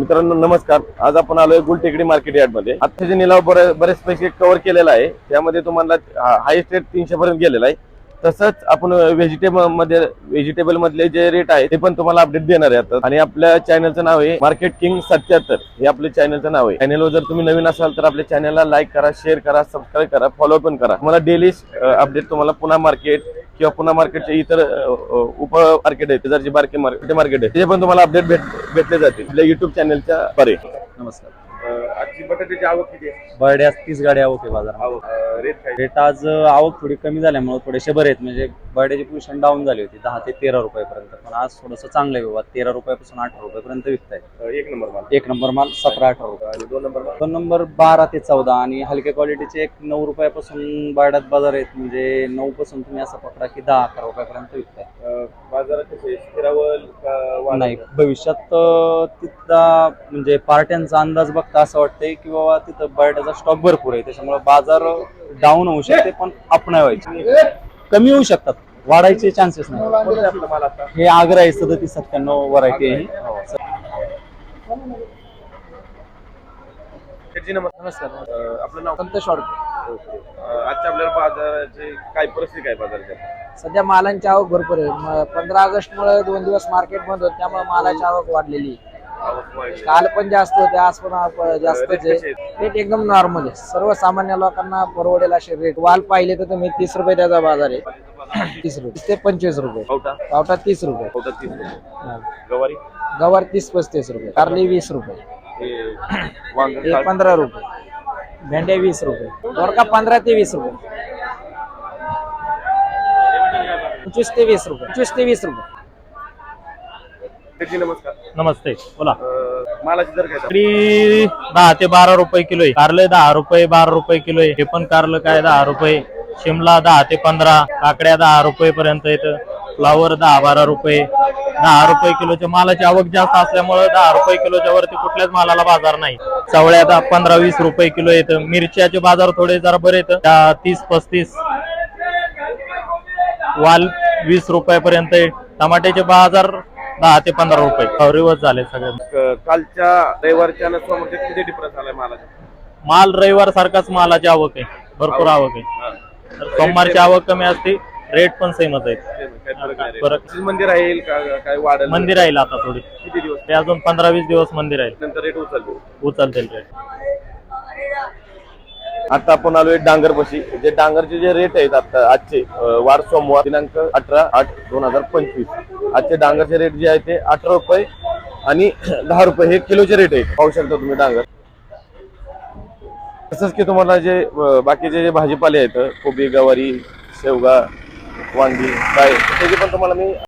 मित्रांनो नमस्कार. आज आपण आलोय गुलटेकडी मार्केट यार्डमध्ये जे निलाव बरेच पैसे कव्हर केलेला आहे त्यामध्ये तुम्हाला हायस्ट रेट तीनशे पर्यंत गेलेला आहे. तसंच आपण व्हेजिटेबलमध्ये व्हेजिटेबल मधले जे रेट आहे ते पण तुम्हाला अपडेट देणार आहे आता. आणि आपल्या चॅनलचं नाव आहे मार्केट किंग सत्याहत्तर. हे आपल्या चॅनलचं नाव आहे. चॅनलवर जर तुम्ही नवीन असाल तर आपल्या चॅनलला लाईक करा शेअर करा सबस्क्राईब करा फॉलो पण करा. तुम्हाला डेली अपडेट तुम्हाला पुन्हा मार्केट किंवा पुन्हा मार्केटचे इतर उप मार्केट आहे जर बारके मार्केट मार्केट आहे ते पण तुम्हाला अपडेट भेट भेटले जातील. आपल्या युट्यूब चॅनलच्या परे नमस्कार. आजची बटाट्याची आवक किती आहे? बर्डे आज तीस गाडी आवक आहे बाजारात आवक. रेट काय? रेट आज आवक थोडी कमी झाल्यामुळे थोडेसे बरे आहेत. म्हणजे बर्डेची पोझिशन डाऊन झाली होती दहा ते तेरा रुपयापर्यंत. पण आज थोडंसं चांगलं आहे बाबा तेरा रुपयापासून अठरा रुपयापर्यंत विकताय. एक नंबर माल. एक नंबर माल सतरा अठरा रुपये. आणि दोन नंबर माल? दोन नंबर बारा ते चौदा आणि हलक्या क्वालिटीचे एक नऊ रुपयापासून बर्ड्यात बाजार आहेत म्हणजे नऊ पासून तुम्ही असं पकडा की दहा अकरा रुपयापर्यंत विकताय. बाजारात? नाही भविष्यात तिथला म्हणजे पार्ट्यांचा अंदाज बघता असं वाटतंय की बाबा तिथं बर्ड्याचा स्टॉक भरपूर आहे त्याच्यामुळे बाजार डाऊन होऊ शकते पण नाही व्हायचे कमी होऊ शकतात. वाढायचे चान्सेस नाही. कोणतं आहे आपलं माल आता हे आग्रा आहे सदतीस सत्त्याण्णव व्हरायटी आहे. ही. शेटजी नमस्कार. आपलं नाव? संतोष वाडके अ, आजच्या आपल्याला बाजाराचे काय परिस्थिती काय बाजाराच्या? सध्या मालांची आवक भरपूर आहे. पंधरा ऑगस्ट मुळे दोन दिवस मार्केट बंद होत त्यामुळे मालाची आवक वाढलेली आहे. काल पण जास्त होते आज पण आप- जास्तच रेट कसे आहे रेट एकदम नॉर्मल आहे. सर्वसामान्य लोकांना परवडेल असे रेट वाल पाहिले तर तुम्ही तीस रुपये त्याचा बाजार आहे. तीस रुपये. ते पंचवीस रुपये. पावटा? तीस रुपये. गवारी? गवार तीस पस्तीस रुपये. कारली वीस रुपये. पंधरा रुपये. भेंड्या वीस रुपये. दोडका पंधरा ते वीस रुपये. पंचवीस ते वीस रुपये. पंचवीस ते वीस रुपये. नमस्कार. नमस्ते. बोला. मालाची दर काय तरी दहा ते बारा रुपये किलो आहे. कारले दहा रुपये बारा रुपये किलो आहे. हे पण कारलं काय दहा रुपये? शिमला दहा ते पंधरा काकड्या दहा रुपये पर्यंत येतं. फ्लावर दहा बारा रुपये. दहा रुपये किलोच्या मालाची आवक जास्त असल्यामुळे दहा रुपये किलोच्या वरती कुठल्याच मालाला बाजार नाही. चवळ्या दहा पंधरा वीस रुपये किलो येतं. मिरच्याचे बाजार थोडे जरा बरे येतं. तीस पस्तीस. वाल वीस रुपयापर्यंत आहे. टमाट्याचे बाजार दहा ते पंधरा रुपये. रिवर्स झाले सगळे. क- कालच्या रविवारच्या आणि सोमवारच्या किती डिफरन्स आलाय मालाचा? माल रविवार सारखाच मालाची आवक आहे. भरपूर आवक. आहे. हा. तर सोमवारची आवक कमी असते रेट पण सेमच आहेत Same, काय फरक नाही रे. फरक. मंदिर राहील? का काय वाढेल? मंदिर राहील आता थोडी. किती दिवस? ते अजून पंधरा वीस दिवस मंदिर राहील. नंतर रेट उचलतो. उचलतील रेट आता आपण आलोय डांगरपशी जे डांगरचे जे रेट आहेत आता आजचे वार सोमवार दिनांक अठरा आठ दोन हजार पंचवीस. आजचे डांगरचे रेट जे आहे ते अठरा रुपये आणि दहा रुपये हे किलोचे रेट आहेत. पाहू शकता तुम्ही डांगर. तसंच की तुम्हाला जे बाकीचे जे भाजीपाले आहेत कोबी गवारी शेवगा वांगी काय त्याची पण तुम्हाला मी